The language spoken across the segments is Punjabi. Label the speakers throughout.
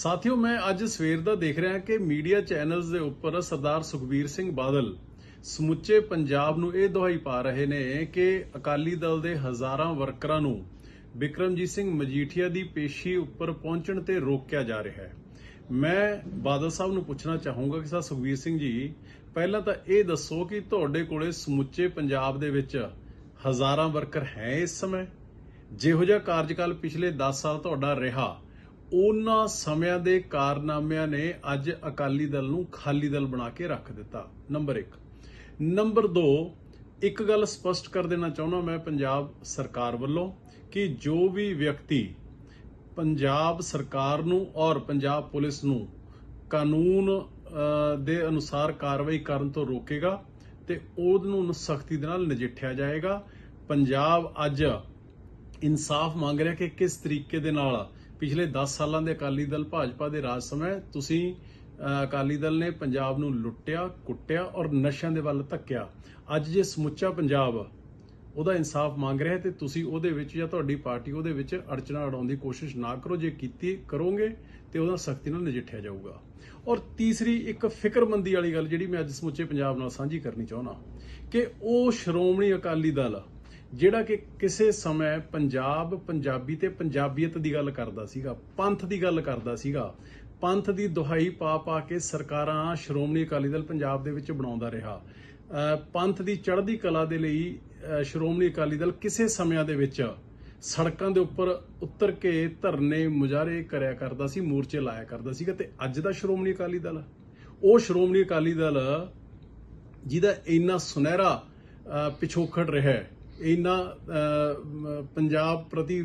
Speaker 1: ਸਾਥੀਓ, ਮੈਂ ਅੱਜ ਸਵੇਰ ਦਾ ਦੇਖ ਰਿਹਾ ਕਿ ਮੀਡੀਆ ਚੈਨਲਸ ਦੇ ਉੱਪਰ ਸਰਦਾਰ ਸੁਖਬੀਰ ਸਿੰਘ ਬਾਦਲ ਸਮੁੱਚੇ ਪੰਜਾਬ ਨੂੰ ਇਹ ਦੁਹਾਈ ਪਾ ਰਹੇ ਨੇ ਕਿ ਅਕਾਲੀ ਦਲ ਦੇ ਹਜ਼ਾਰਾਂ ਵਰਕਰਾਂ ਨੂੰ ਬਿਕਰਮਜੀਤ ਸਿੰਘ ਮਜੀਠੀਆ ਦੀ ਪੇਸ਼ੀ ਉੱਪਰ ਪਹੁੰਚਣ ਤੇ ਰੋਕਿਆ ਜਾ ਰਿਹਾ ਹੈ। ਮੈਂ ਬਾਦਲ ਸਾਹਿਬ ਨੂੰ ਪੁੱਛਣਾ ਚਾਹੂੰਗਾ ਕਿ ਸਰ ਸੁਖਬੀਰ ਸਿੰਘ ਜੀ, ਪਹਿਲਾਂ ਤਾਂ ਇਹ ਦੱਸੋ ਕਿ ਤੁਹਾਡੇ ਕੋਲੇ ਸਮੁੱਚੇ ਪੰਜਾਬ ਦੇ ਵਿੱਚ ਹਜ਼ਾਰਾਂ ਵਰਕਰ ਹੈ ਇਸ ਸਮੇਂ? ਜਿਹੋ ਜਿਹਾ ਕਾਰਜਕਾਲ ਪਿਛਲੇ 10 ਸਾਲ ਤੁਹਾਡਾ ਰਿਹਾ ਉਹਨਾਂ ਸਮਿਆਂ ਦੇ ਕਾਰਨਾਮਿਆਂ ਨੇ ਅੱਜ ਅਕਾਲੀ ਦਲ ਨੂੰ ਖਾਲੀ ਦਲ ਬਣਾ ਕੇ ਰੱਖ ਦਿੱਤਾ। ਨੰਬਰ 1 ਨੰਬਰ 2 ਇੱਕ ਗੱਲ ਸਪਸ਼ਟ ਕਰ ਦੇਣਾ ਚਾਹੁੰਦਾ ਮੈਂ ਪੰਜਾਬ ਸਰਕਾਰ ਵੱਲੋਂ ਕਿ ਜੋ ਵੀ ਵਿਅਕਤੀ ਪੰਜਾਬ ਸਰਕਾਰ ਨੂੰ ਔਰ ਪੰਜਾਬ ਪੁਲਿਸ ਨੂੰ ਕਾਨੂੰਨ ਦੇ ਅਨੁਸਾਰ ਕਾਰਵਾਈ ਕਰਨ ਤੋਂ ਰੋਕੇਗਾ ਤੇ ਉਹਨੂੰ ਸਖਤੀ ਦੇ ਨਾਲ ਨਜਿੱਠਿਆ ਜਾਏਗਾ। ਪੰਜਾਬ ਅੱਜ ਇਨਸਾਫ ਮੰਗ ਰਿਹਾ ਕਿ ਕਿਸ ਤਰੀਕੇ ਦੇ ਨਾਲ ਪਿਛਲੇ 10 ਸਾਲਾਂ ਦੇ ਅਕਾਲੀ ਦਲ ਭਾਜਪਾ ਦੇ ਰਾਜ ਸਮੇਂ ਤੁਸੀਂ ਅਕਾਲੀ ਦਲ ਨੇ ਪੰਜਾਬ ਨੂੰ ਲੁੱਟਿਆ, ਕੁੱਟਿਆ ਔਰ ਨਸ਼ਿਆਂ ਦੇ ਵੱਲ ਧੱਕਿਆ। ਅੱਜ ਜੇ ਸਮੁੱਚਾ ਪੰਜਾਬ ਉਹਦਾ ਇਨਸਾਫ ਮੰਗ ਰਿਹਾ ਹੈ ਤੇ ਤੁਸੀਂ ਉਹਦੇ ਵਿੱਚ ਜਾਂ ਤੁਹਾਡੀ ਪਾਰਟੀ ਉਹਦੇ ਵਿੱਚ ਅੜਚਣਾ ਅੜਾਉਣ ਦੀ ਕੋਸ਼ਿਸ਼ ਨਾ ਕਰੋ। ਜੇ ਕੀਤੀ ਕਰੋਗੇ ਤੇ ਉਹਦਾ ਸਖਤੀ ਨਾਲ ਨਜਿੱਠਿਆ ਜਾਊਗਾ। ਔਰ ਤੀਸਰੀ ਇੱਕ ਫਿਕਰਮੰਦੀ ਵਾਲੀ ਗੱਲ ਜਿਹੜੀ ਮੈਂ ਅੱਜ ਸਮੁੱਚੇ ਪੰਜਾਬ ਨਾਲ ਸਾਂਝੀ ਕਰਨੀ ਚਾਹੁੰਦਾ ਕਿ ਉਹ ਸ਼੍ਰੋਮਣੀ ਅਕਾਲੀ ਦਲ ਜਿਹੜਾ ਕਿ ਕਿਸੇ ਸਮੇਂ ਪੰਜਾਬ ਪੰਜਾਬੀ ਤੇ ਪੰਜਾਬੀਅਤ ਦੀ ਗੱਲ ਕਰਦਾ ਸੀਗਾ ਪੰਥ ਦੀ ਗੱਲ ਕਰਦਾ ਸੀਗਾ ਪੰਥ ਦੀ ਦੁਹਾਈ ਪਾ ਪਾ ਕੇ ਸਰਕਾਰਾਂ ਸ਼੍ਰੋਮਣੀ ਅਕਾਲੀ ਦਲ ਪੰਜਾਬ ਦੇ ਵਿੱਚ ਬਣਾਉਂਦਾ ਰਿਹਾ। ਪੰਥ ਦੀ ਚੜ੍ਹਦੀ ਕਲਾ ਦੇ ਲਈ ਸ਼੍ਰੋਮਣੀ ਅਕਾਲੀ ਦਲ ਕਿਸੇ ਸਮਿਆਂ ਦੇ ਵਿੱਚ ਸੜਕਾਂ ਦੇ ਉੱਪਰ ਉਤਰ ਕੇ ਧਰਨੇ ਮੁਜ਼ਾਹਰੇ ਕਰਿਆ ਕਰਦਾ ਸੀ ਮੋਰਚੇ ਲਾਇਆ ਕਰਦਾ ਸੀਗਾ ਤੇ ਅੱਜ ਦਾ ਸ਼੍ਰੋਮਣੀ ਅਕਾਲੀ ਦਲ ਉਹ ਸ਼੍ਰੋਮਣੀ ਅਕਾਲੀ ਦਲ ਜਿਹਦਾ ਇੰਨਾ ਸੁਨਹਿਰਾ ਅਹ, ਪਿਛੋਕੜ ਰਿਹਾ ਹੈ ਇੰਨਾ ਪੰਜਾਬ ਪ੍ਰਤੀ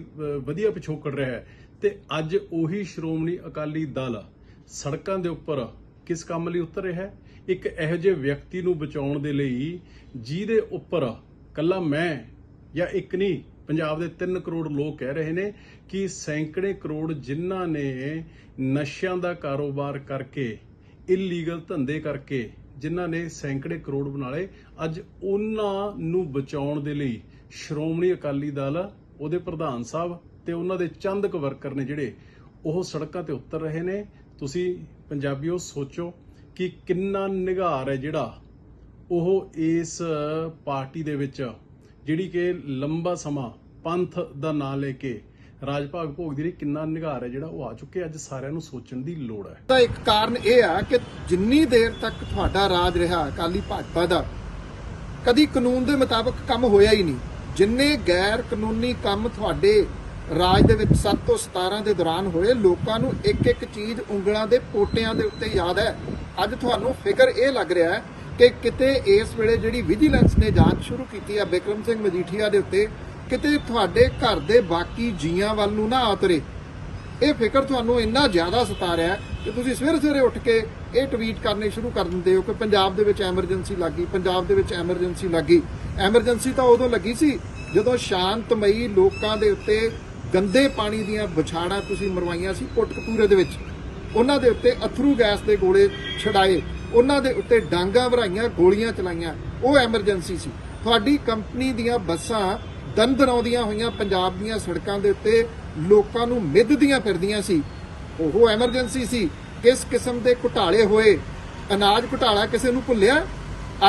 Speaker 1: ਵਧੀਆ ਪਿਛੋਕੜ ਰਿਹਾ ਹੈ। ਤੇ ਅੱਜ ਉਹੀ ਸ਼੍ਰੋਮਣੀ ਅਕਾਲੀ ਦਲ ਸੜਕਾਂ ਦੇ ਉੱਪਰ ਕਿਸ ਕੰਮ ਲਈ ਉਤਰ ਰਿਹਾ ਹੈ? ਇੱਕ ਇਹੋ ਜਿਹੇ ਵਿਅਕਤੀ ਨੂੰ ਬਚਾਉਣ ਦੇ ਲਈ ਜਿਹਦੇ ਉੱਪਰ ਕੱਲਾ ਮੈਂ ਜਾਂ ਇੱਕ ਨਹੀਂ, ਪੰਜਾਬ ਦੇ 3 ਕਰੋੜ ਲੋਕ ਕਹਿ ਰਹੇ ਨੇ ਕਿ ਸੈਂਕੜੇ ਕਰੋੜ ਜਿਨ੍ਹਾਂ ਨੇ ਨਸ਼ਿਆਂ ਦਾ ਕਾਰੋਬਾਰ ਕਰਕੇ ਇਲੀਗਲ ਧੰਦੇ ਕਰਕੇ ਜਿਨ੍ਹਾਂ ਨੇ ਸੈਂਕੜੇ ਕਰੋੜ ਬਣਾ ਲਏ ਅੱਜ ਉਹਨਾਂ ਨੂੰ ਬਚਾਉਣ ਦੇ ਲਈ ਸ਼੍ਰੋਮਣੀ ਅਕਾਲੀ ਦਲ, ਉਹਦੇ ਪ੍ਰਧਾਨ ਸਾਹਿਬ ਤੇ ਉਹਨਾਂ ਦੇ ਚੰਦ ਕੁ ਵਰਕਰ ਨੇ ਜਿਹੜੇ, ਉਹ ਸੜਕਾਂ ਤੇ ਉਤਰ ਰਹੇ ਨੇ। ਤੁਸੀਂ ਪੰਜਾਬੀਓ ਸੋਚੋ ਕਿ ਕਿੰਨਾ ਨਿਘਾਰ ਹੈ ਜਿਹੜਾ ਉਹ ਇਸ ਪਾਰਟੀ ਦੇ ਵਿੱਚ, ਜਿਹੜੀ ਕਿ ਲੰਬਾ ਸਮਾਂ ਪੰਥ ਦਾ ਨਾਂ ਲੈ ਕੇ ਰਾਜ ਭਾਗ ਭੋਗਦੀ ਰਹੀ ਕਿੰਨਾ ਨਿਘਾਰ ਹੈ, ਜਿਹੜਾ ਉਹ ਆ ਚੁੱਕੇ ਅੱਜ ਸਾਰਿਆਂ ਨੂੰ ਸੋਚਣ ਦੀ ਲੋੜ ਹੈ।
Speaker 2: ਦਾ ਇੱਕ ਕਾਰਨ ਇਹ ਆ ਕਿ ਜਿੰਨੀ ਦੇਰ ਤੱਕ ਤੁਹਾਡਾ ਰਾਜ ਰਿਹਾ ਅਕਾਲੀ ਭਾਜਪਾ ਦਾ, ਕਦੀ ਕਾਨੂੰਨ ਦੇ ਮੁਤਾਬਕ ਕੰਮ ਹੋਇਆ ਹੀ ਨਹੀਂ। ਜਿੰਨੇ ਗੈਰ ਕਾਨੂੰਨੀ ਕੰਮ ਤੁਹਾਡੇ ਰਾਜ ਦੇ ਵਿੱਚ 7 ਤੋਂ 17 ਦੇ ਦੌਰਾਨ ਹੋਏ, ਲੋਕਾਂ ਨੂੰ ਇੱਕ ਇੱਕ ਚੀਜ਼ ਉਂਗਲਾਂ ਦੇ ਪੋਟਿਆਂ ਦੇ ਉੱਤੇ ਯਾਦ ਹੈ। ਅੱਜ ਤੁਹਾਨੂੰ ਫਿਕਰ ਇਹ ਲੱਗ ਰਿਹਾ ਹੈ ਕਿ ਕਿਤੇ ਇਸ ਵੇਲੇ ਜਿਹੜੀ ਵਿਜੀਲੈਂਸ ਨੇ ਜਾਂਚ ਸ਼ੁਰੂ ਕੀਤੀ ਹੈ, ਬਿਕਰਮ ਸਿੰਘ ਮਜੀਠੀਆ ਦੇ ਉੱਤੇ ਕਿਤੇ ਤੁਹਾਡੇ ਘਰ ਦੇ ਬਾਕੀ ਜੀਆਂ ਵੱਲ ਨੂੰ ਨਾ ਆਤਰੇ। ਇਹ ਫਿਕਰ ਤੁਹਾਨੂੰ ਇੰਨਾ ਜ਼ਿਆਦਾ ਸਤਾ ਰਿਹਾ ਕਿ ਤੁਸੀਂ ਸਵੇਰੇ ਸਵੇਰੇ ਉੱਠ ਕੇ ਇਹ ਟਵੀਟ ਕਰਨੇ ਸ਼ੁਰੂ ਕਰ ਦਿੰਦੇ ਹੋ ਕਿ ਪੰਜਾਬ ਦੇ ਵਿੱਚ ਐਮਰਜੈਂਸੀ ਲੱਗੀ ਪੰਜਾਬ ਦੇ ਵਿੱਚ ਐਮਰਜੈਂਸੀ ਲੱਗੀ ਐਮਰਜੈਂਸੀ ਤਾਂ ਉਦੋਂ ਲੱਗੀ ਸੀ ਜਦੋਂ ਸ਼ਾਂਤਮਈ ਲੋਕਾਂ ਦੇ ਉੱਤੇ ਗੰਦੇ ਪਾਣੀ ਦੀਆਂ ਵਿਛਾੜਾਂ ਤੁਸੀਂ ਮਰਵਾਈਆਂ ਸੀ ਕੋਟਕਪੂਰੇ ਦੇ ਵਿੱਚ। ਉਹਨਾਂ ਦੇ ਉੱਤੇ ਅਥਰੂ ਗੈਸ ਦੇ ਗੋਲੇ ਛਡਾਏ, ਉਹਨਾਂ ਦੇ ਉੱਤੇ ਡਾਂਗਾ ਭਰਾਈਆਂ ਗੋਲੀਆਂ ਚਲਾਈਆਂ। ਉਹ ਐਮਰਜੈਂਸੀ ਸੀ। ਤੁਹਾਡੀ ਕੰਪਨੀ ਦੀਆਂ ਬੱਸਾਂ ਦੰਦ ਦੰਦਰਾਉਂਦੀਆਂ ਹੋਈਆਂ ਪੰਜਾਬ ਦੀਆਂ ਸੜਕਾਂ ਦੇ ਉੱਤੇ ਲੋਕਾਂ ਨੂੰ ਮਿੱਧਦੀਆਂ ਫਿਰਦੀਆਂ ਸੀ। ਉਹ ਐਮਰਜੈਂਸੀ ਸੀ। ਕਿਸ ਕਿਸਮ ਦੇ ਘੁਟਾਲੇ ਹੋਏ? ਅਨਾਜ ਘੁਟਾਲਾ ਕਿਸੇ ਨੂੰ ਭੁੱਲਿਆ?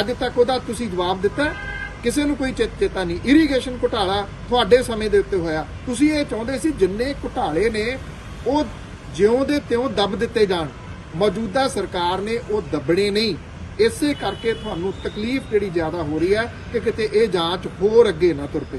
Speaker 2: ਅੱਜ ਤੱਕ ਉਹਦਾ ਤੁਸੀਂ ਜਵਾਬ ਦਿੱਤਾ ਕਿਸੇ ਨੂੰ ਕੋਈ ਚੇ- ਚੇਤਾ ਨਹੀਂ। ਇਰੀਗੇਸ਼ਨ ਘੁਟਾਲਾ ਤੁਹਾਡੇ ਸਮੇਂ ਦੇ ਉੱਤੇ ਹੋਇਆ। ਤੁਸੀਂ ਇਹ ਚਾਹੁੰਦੇ ਸੀ ਜਿੰਨੇ ਘੁਟਾਲੇ ਨੇ, ਉਹ ਜਿਉਂ ਦੇ ਤਿਉਂ ਦੱਬ ਦਿੱਤੇ ਜਾਣ। ਮੌਜੂਦਾ ਸਰਕਾਰ ਨੇ ਉਹ ਦੱਬਣੇ ਨਹੀਂ। ਇਸੇ ਕਰਕੇ ਤੁਹਾਨੂੰ ਤਕਲੀਫ ਜਿਹੜੀ ਜ਼ਿਆਦਾ ਹੋ ਰਹੀ ਹੈ ਕਿ ਕਿਤੇ ਇਹ ਜਾਂਚ ਹੋਰ ਅੱਗੇ ਨਾ ਤੁਰ ਪਏ।